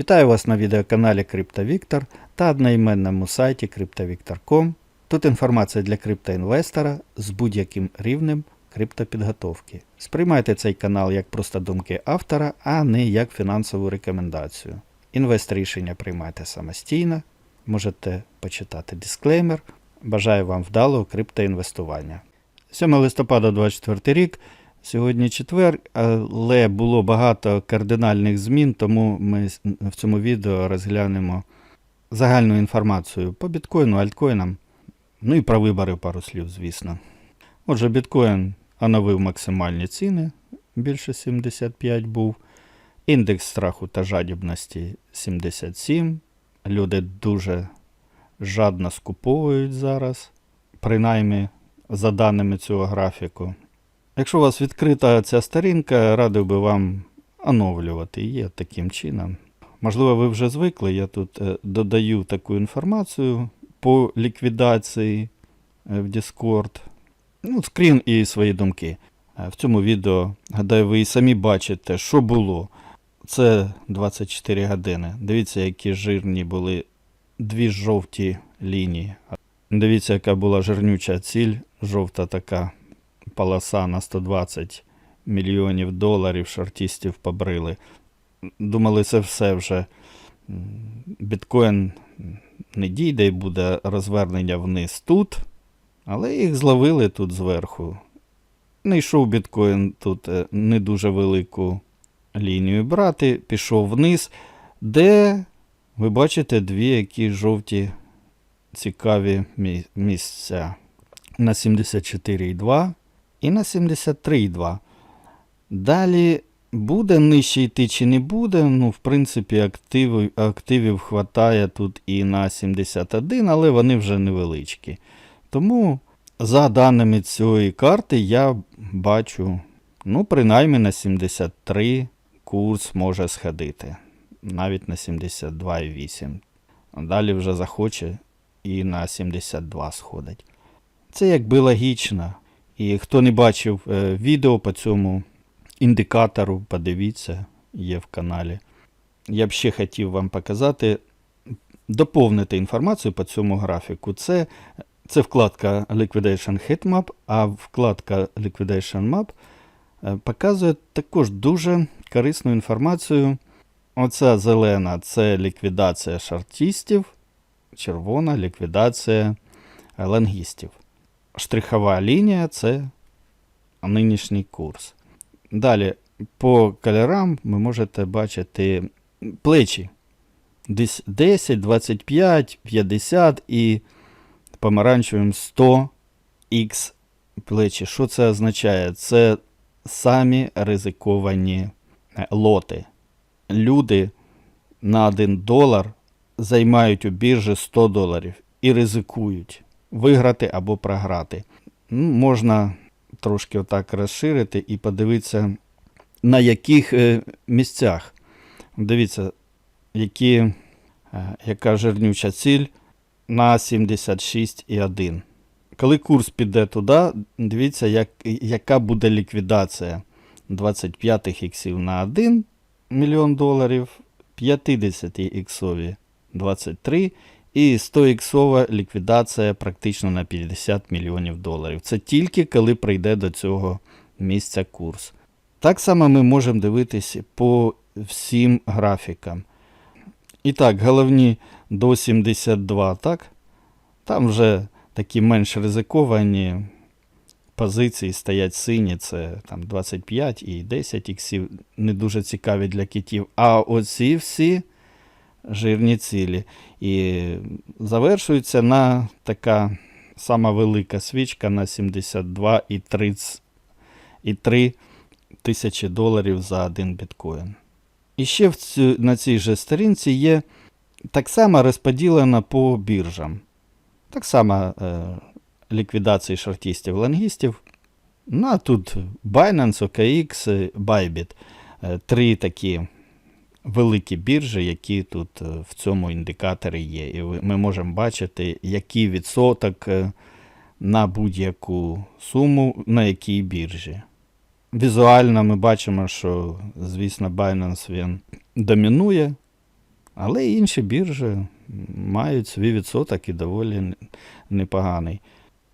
Вітаю вас на відеоканалі CryptoVictor та одноіменному сайті CryptoVictor.com. Тут інформація для криптоінвестора з будь-яким рівнем криптопідготовки. Сприймайте цей канал як просто думки автора, а не як фінансову рекомендацію. Інвест рішення приймайте самостійно, можете почитати дисклеймер. Бажаю вам вдалого криптоінвестування. 7 листопада 24 рік. Сьогодні четвер, але було багато кардинальних змін, тому ми в цьому відео розглянемо загальну інформацію по біткоїну, альткоїнам, ну і про вибори пару слів, звісно. Отже, біткоін оновив максимальні ціни, більше 75 був. Індекс страху та жадібності 77. Люди дуже жадно скуповують зараз, принаймні за даними цього графіку. Якщо у вас відкрита ця сторінка, радив би вам оновлювати її таким чином. Можливо, ви вже звикли, я тут е, додаю таку інформацію по ліквідації е, в Discord. Ну, скрін і свої думки. Е, В цьому відео, гадаю, ви і самі бачите, що було. Це 24 години. Дивіться, які жирні були дві жовті лінії. Дивіться, яка була жирнюча ціль, жовта така полоса на 120 мільйонів доларів шартістів побрили. Думали, це все вже біткоін не дійде і буде розвернення вниз тут, але їх зловили тут зверху. Не йшов біткоін тут е, не дуже велику лінію брати, пішов вниз, де ви бачите дві які жовті цікаві місця на 74,2 і на 73,2. Далі буде нижче йти чи не буде. Ну, в принципі, активів, активів хватає тут і на 71, але вони вже невеличкі. Тому, за даними цієї карти, я бачу, ну, принаймні на 73 курс може сходити. Навіть на 72,8. Далі вже захоче і на 72 сходить. Це якби логічно. І хто не бачив е, відео по цьому індикатору, подивіться, є в каналі. Я б ще хотів вам показати, доповнити інформацію по цьому графіку. Це, це вкладка Liquidation Heatmap, а вкладка Liquidation Map е, показує також дуже корисну інформацію. Оця зелена це ліквідація шартістів, червона ліквідація лонгістів. Штрихова лінія це нинішній курс. Далі, по кольорам ви можете бачити плечі. Десь 10, 25, 50 і помаранчевим 100 х плечі. Що це означає? Це самі ризиковані е, лоти. Люди на 1 долар займають у біржі 100 доларів і ризикують виграти або програти. Ну, можна трошки отак розширити і подивитися, на яких е, місцях. Дивіться, які, е, яка жирнюча ціль на 76,1. Коли курс піде туди, дивіться, як, яка буде ліквідація 25 іксів на 1 мільйон доларів, 50 іксові 23 і 100 іксова ліквідація практично на 50 мільйонів доларів. Це тільки коли прийде до цього місця курс. Так само ми можемо дивитися по всім графікам. І так, головні до 72, так? Там вже такі менш ризиковані позиції стоять сині, це там 25 і 10 іксів, не дуже цікаві для китів. А оці всі жирні цілі. І завершується на така сама велика свічка на 72 і 30 і 3 тисячі доларів за один біткоін. І ще в цю, на цій же сторінці є так само розподілено по біржам. Так само е, ліквідації шортістів, лонгістів. Ну, а тут Binance, OKX, Bybit. Е, Три такі великі біржі, які тут е, в цьому індикаторі є. І ми можемо бачити, який відсоток е, на будь-яку суму, на якій біржі. Візуально ми бачимо, що, звісно, Binance він домінує Але інші біржі мають свій відсоток і доволі непоганий.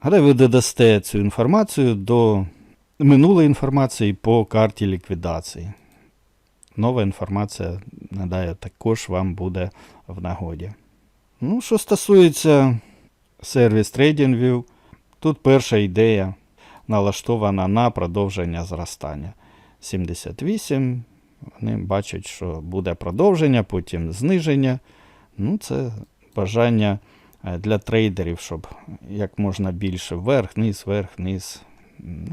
Гадаю, ви додасте цю інформацію до минулої інформації по карті ліквідації. Нова інформація, гадаю, також вам буде в нагоді. Ну, що стосується сервіс TradingView, тут перша ідея налаштована на продовження зростання. 78. Вони бачать, що буде продовження, потім зниження. Ну, це бажання е, для трейдерів, щоб як можна більше вверх, низ, вверх, низ.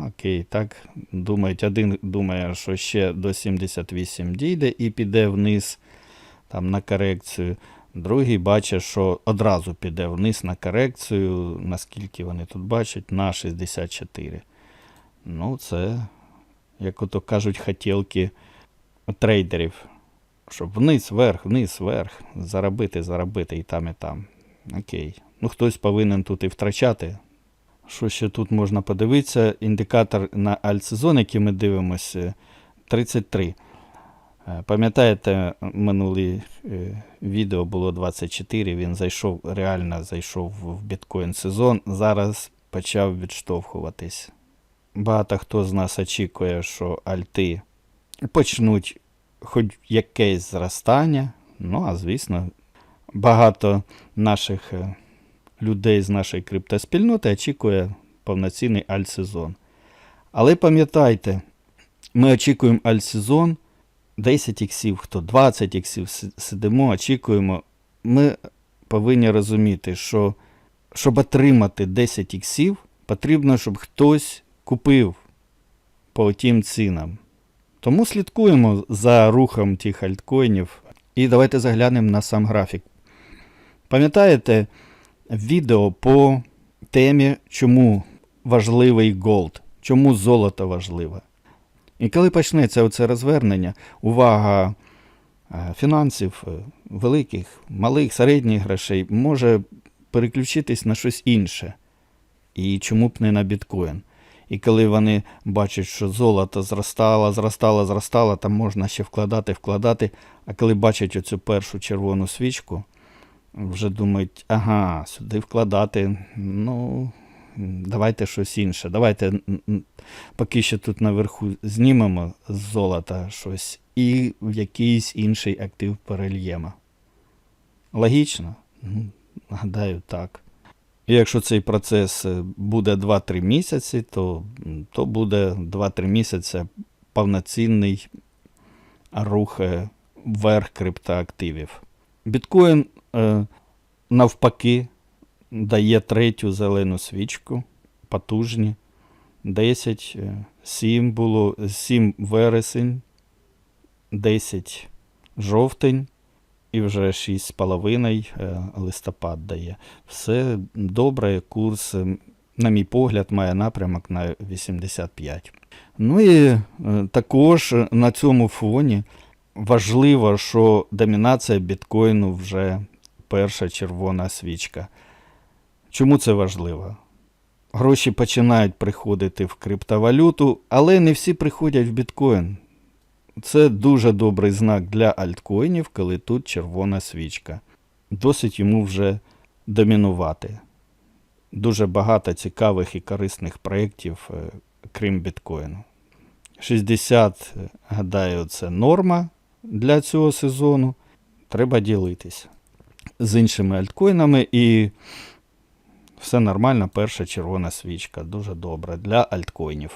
Окей, так. Думають, один думає, що ще до 78 дійде і піде вниз там, на корекцію. Другий бачить, що одразу піде вниз на корекцію, наскільки вони тут бачать, на 64. Ну, це, як ото кажуть, хотілки трейдерів. Щоб вниз, вверх, вниз, вверх, заробити, заробити і там, і там. Окей. Ну, хтось повинен тут і втрачати. Що ще тут можна подивитися? Індикатор на альтсезон, який ми дивимося, 33. Е, Пам'ятаєте, минуле відео було 24, він зайшов, реально зайшов в біткоін сезон, зараз почав відштовхуватись. Багато хто з нас очікує, що альти почнуть хоч якесь зростання. Ну, а звісно, багато наших е, людей з нашої криптоспільноти очікує повноцінний альтсезон. Але пам'ятайте, ми очікуємо альтсезон 10 іксів, хто 20 іксів сидимо, очікуємо. Ми повинні розуміти, що щоб отримати 10 іксів, потрібно, щоб хтось купив по тим цінам. Тому слідкуємо за рухом тих альткоїнів. І давайте заглянемо на сам графік. Пам'ятаєте відео по темі, чому важливий голд, чому золото важливе? І коли почнеться оце розвернення, увага е, фінансів, е, великих, малих, середніх грошей може переключитись на щось інше. І чому б не на біткоін? І коли вони бачать, що золото зростало, зростало, зростало, там можна ще вкладати, вкладати. А коли бачать оцю першу червону свічку, вже думають, ага, сюди вкладати, ну, давайте щось інше. Давайте поки що тут наверху знімемо з золота щось і в якийсь інший актив перельємо. Логічно? Ну, Гадаю, так. Якщо цей процес е, буде 2-3 місяці, то, то буде 2-3 місяці повноцінний рух е, вверх криптоактивів. Біткоін навпаки дає третю зелену свічку, потужні. 10, е, 7 було, 7 вересень, 10 жовтень і вже 6,5 е, листопад дає. Все добре, курс, е, на мій погляд, має напрямок на 85. Ну і е, також на цьому фоні важливо, що домінація біткоїну вже перша червона свічка. Чому це важливо? Гроші починають приходити в криптовалюту, але не всі приходять в біткоін. Це дуже добрий знак для альткоїнів, коли тут червона свічка. Досить йому вже домінувати. Дуже багато цікавих і корисних проєктів, е, крім біткоїну. 60, е, гадаю, це норма для цього сезону. Треба ділитися з іншими альткоїнами і все нормально, перша червона свічка. Дуже добре для альткоїнів.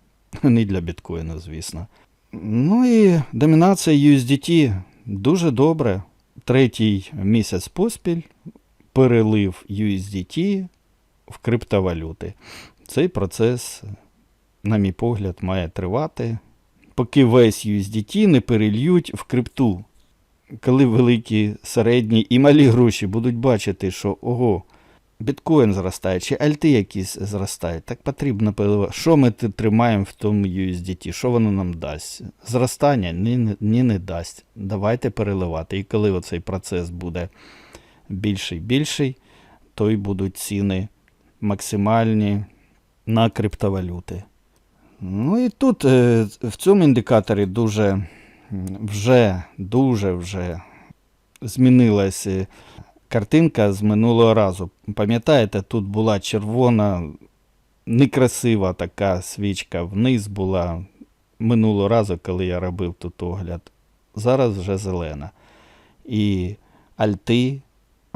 Не для біткоїну, звісно. Ну і домінація USDT дуже добре. Третій місяць поспіль перелив USDT в криптовалюти. Цей процес, на мій погляд, має тривати, поки весь USDT не перельють в крипту. Коли великі, середні і малі гроші будуть бачити, що ого, біткоін зростає, чи альти якісь зростають, так потрібно. Що ми тримаємо в тому USDT? Що воно нам дасть? Зростання ні, ні, не дасть. Давайте переливати. І коли оцей процес буде більший більший, то й будуть ціни максимальні на криптовалюти. Ну і тут е, в цьому індикаторі дуже вже дуже вже змінилась е, картинка з минулого разу. Пам'ятаєте, тут була червона, некрасива така свічка вниз була минулого разу, коли я робив тут огляд. Зараз вже зелена. І альти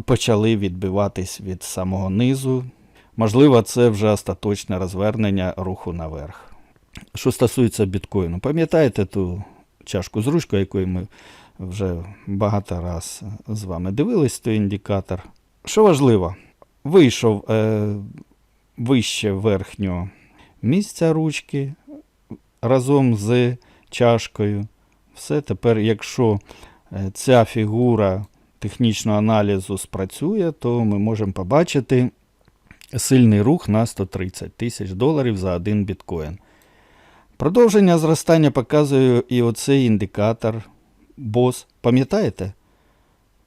почали відбиватись від самого низу. Можливо, це вже остаточне розвернення руху наверх. Що стосується біткоїну, пам'ятаєте ту чашку з ручкою, якою ми вже багато раз з вами дивились, той індикатор. Що важливо, вийшов е, вище верхнього місця ручки разом з чашкою. Все тепер, якщо е, ця фігура технічного аналізу спрацює, то ми можемо побачити сильний рух на 130 тисяч доларів за один біткоін. Продовження зростання показує і оцей індикатор BOS. Пам'ятаєте?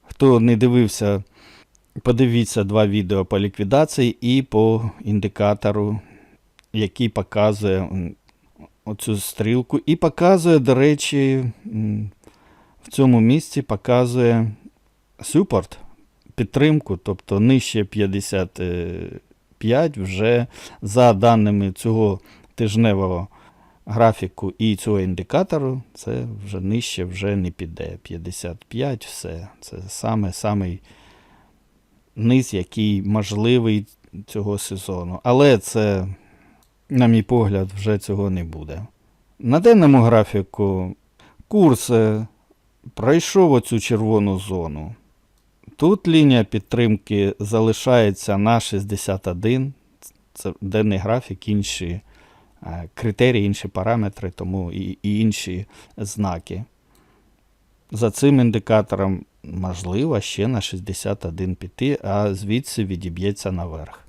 Хто не дивився, подивіться два відео по ліквідації і по індикатору, який показує оцю стрілку. І показує, до речі, в цьому місці показує супорт, підтримку, тобто нижче 55 вже за даними цього тижневого графіку і цього індикатору, це вже нижче вже не піде. 55, все. Це саме самий низ, який можливий цього сезону. Але це, на мій погляд, вже цього не буде. На денному графіку курс е, пройшов оцю червону зону. Тут лінія підтримки залишається на 61. Це денний графік, інші е, критерії, інші параметри, тому і, і інші знаки. За цим індикатором можливо ще на 61 піти, а звідси відіб'ється наверх.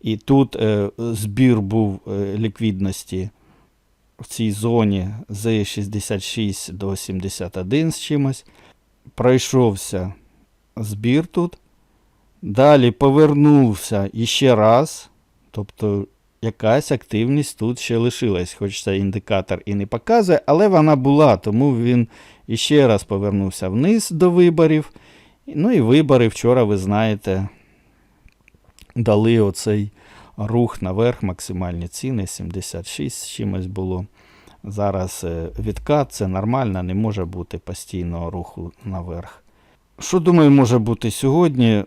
І тут е, збір був е, ліквідності в цій зоні з 66 до 71 з чимось. Пройшовся збір тут. Далі повернувся іще раз. Тобто якась активність тут ще лишилась, хоч це індикатор і не показує, але вона була, тому він іще раз повернувся вниз до виборів. Ну і вибори вчора, ви знаєте, дали оцей рух наверх, максимальні ціни 76 з чимось було. Зараз е, відкат, це нормально, не може бути постійного руху наверх. Що думаю, може бути сьогодні?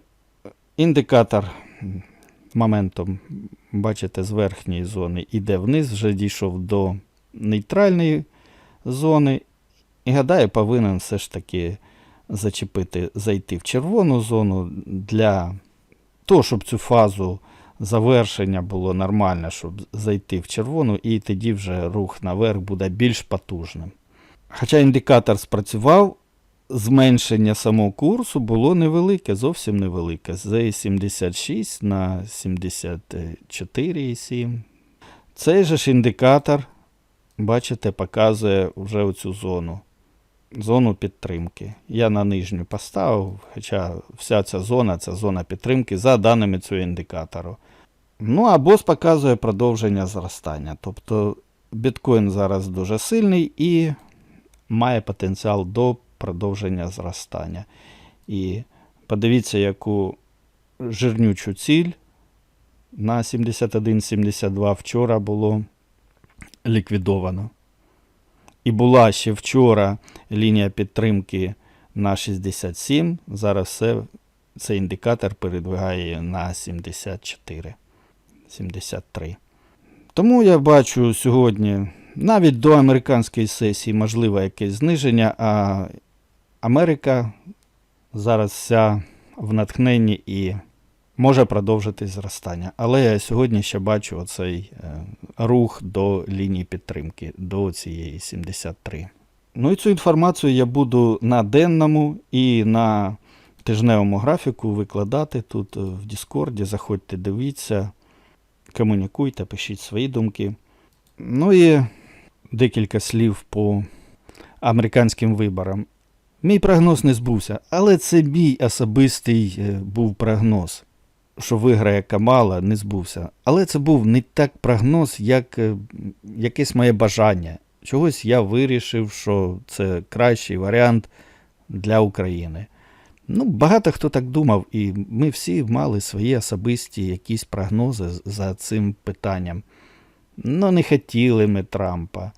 Індикатор моментом, бачите, з верхньої зони іде вниз, вже дійшов до нейтральної зони. І гадаю, повинен все ж таки зачепити, зайти в червону зону для того, щоб цю фазу завершення було нормально, щоб зайти в червону, і тоді вже рух наверх буде більш потужним. Хоча індикатор спрацював, зменшення самого курсу було невелике, зовсім невелике. З 76 на 74,7. Цей же ж індикатор, бачите, показує вже оцю зону. Зону підтримки. Я на нижню поставив, хоча вся ця зона це зона підтримки за даними цього індикатору. Ну, а бос показує продовження зростання. Тобто біткоін зараз дуже сильний і має потенціал до продовження зростання. І подивіться, яку жирнючу ціль на 71-72 вчора було ліквідовано. І була ще вчора лінія підтримки на 67. Зараз все, цей індикатор передвигає на 74, 73. Тому я бачу сьогодні навіть до американської сесії можливе якесь зниження, а Америка зараз вся в натхненні і може продовжити зростання. Але я сьогодні ще бачу оцей е, рух до лінії підтримки, до цієї 73. Ну і цю інформацію я буду на денному і на тижневому графіку викладати тут е, в Діскорді. Заходьте, дивіться, комунікуйте, пишіть свої думки. Ну і декілька слів по американським виборам. Мій прогноз не збувся, але це мій особистий е, був прогноз, що виграє Камала, не збувся. Але це був не так прогноз, як е, якесь моє бажання. Чогось я вирішив, що це кращий варіант для України. Ну, багато хто так думав, і ми всі мали свої особисті якісь прогнози за цим питанням. Ну, не хотіли ми Трампа.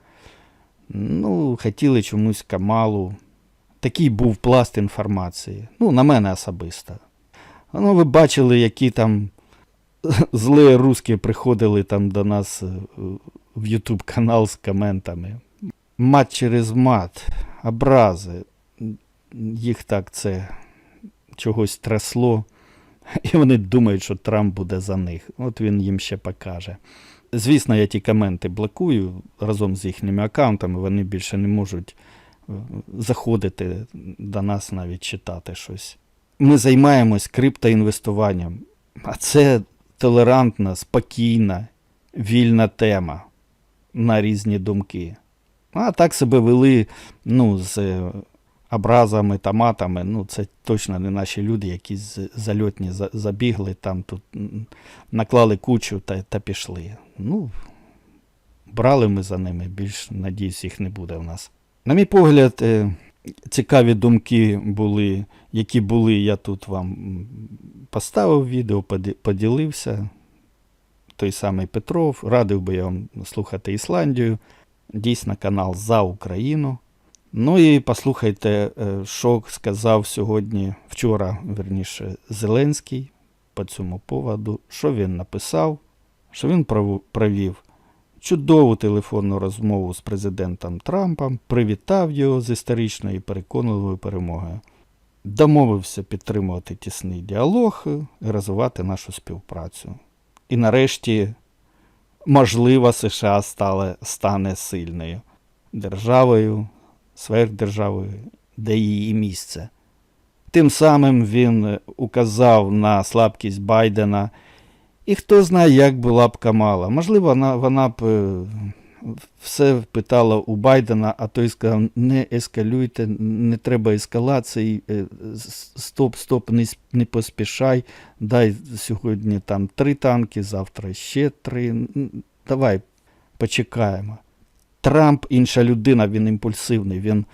Ну, хотіли чомусь Камалу. Такий був пласт інформації. Ну, на мене особисто. Ну, ви бачили, які там злі русські приходили там до нас е, в YouTube канал з коментами. Мат через мат, образи. Їх так це чогось трясло. І вони думають, що Трамп буде за них. От він їм ще покаже. Звісно, я ті коменти блокую разом з їхніми аккаунтами, вони більше не можуть заходити до нас навіть читати щось. Ми займаємось криптоінвестуванням, а це толерантна, спокійна, вільна тема на різні думки. А так себе вели ну, з образами, томатами. Ну, це точно не наші люди, які зальотні забігли, там тут наклали кучу та, та пішли. Ну, брали ми за ними, більш, надіюсь, їх не буде в нас. На мій погляд, е, цікаві думки були, які були, я тут вам поставив відео, поділився. Той самий Петров. Радив би я вам слухати Ісландію. Дійсно, канал за Україну. Ну і послухайте, е, що сказав сьогодні, вчора, верніше, Зеленський по цьому поводу, що він написав, що він провів чудову телефонну розмову з президентом Трампом, привітав його з історичною і переконливою перемогою. Домовився підтримувати тісний діалог і розвивати нашу співпрацю. І нарешті, можливо, США стали, стане сильною державою, сверхдержавою, де її місце. Тим самим він указав на слабкість Байдена. І хто знає, як була б Камала. Можливо, вона, вона б е, все питала у Байдена, а той сказав: не ескалюйте, не треба ескалації, е, стоп, стоп, не, не поспішай. Дай сьогодні там три танки, завтра ще три. Давай почекаємо. Трамп інша людина, він імпульсивний. Він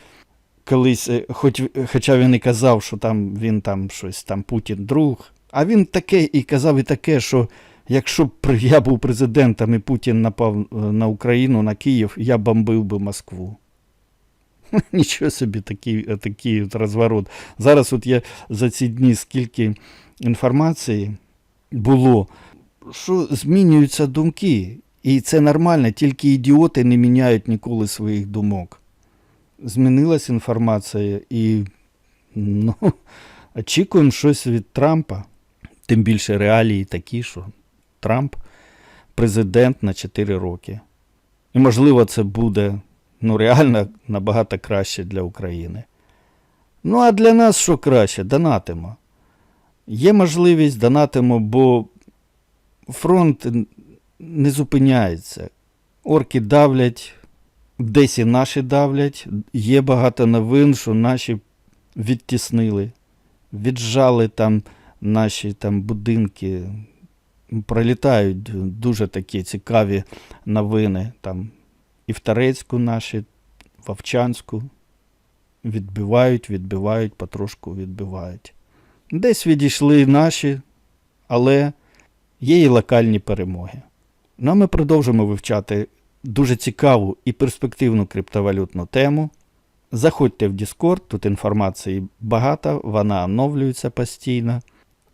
колись, е, хоч, хоча він і казав, що там він там щось там Путін друг. А він таке і казав і таке, що якщо б я був президентом і Путін напав е, на Україну, на Київ, я бомбив би Москву. Нічого собі такий, е, такий от розворот. Зараз от я за ці дні скільки інформації було, що змінюються думки. І це нормально, тільки ідіоти не міняють ніколи своїх думок. Змінилась інформація і ну, очікуємо щось від Трампа. Тим більше реалії такі, що Трамп президент на 4 роки. І, можливо, це буде ну, реально набагато краще для України. Ну, а для нас що краще? Донатимо. Є можливість донатимо, бо фронт не зупиняється. Орки давлять, десь і наші давлять. Є багато новин, що наші відтіснили, віджали там наші там будинки. Пролітають дуже такі цікаві новини. Там і в Тарецьку наші, в Овчанську. Відбивають, відбивають, потрошку відбивають. Десь відійшли наші, але є і локальні перемоги. Ну, а ми продовжимо вивчати дуже цікаву і перспективну криптовалютну тему. Заходьте в Discord, тут інформації багато, вона оновлюється постійно.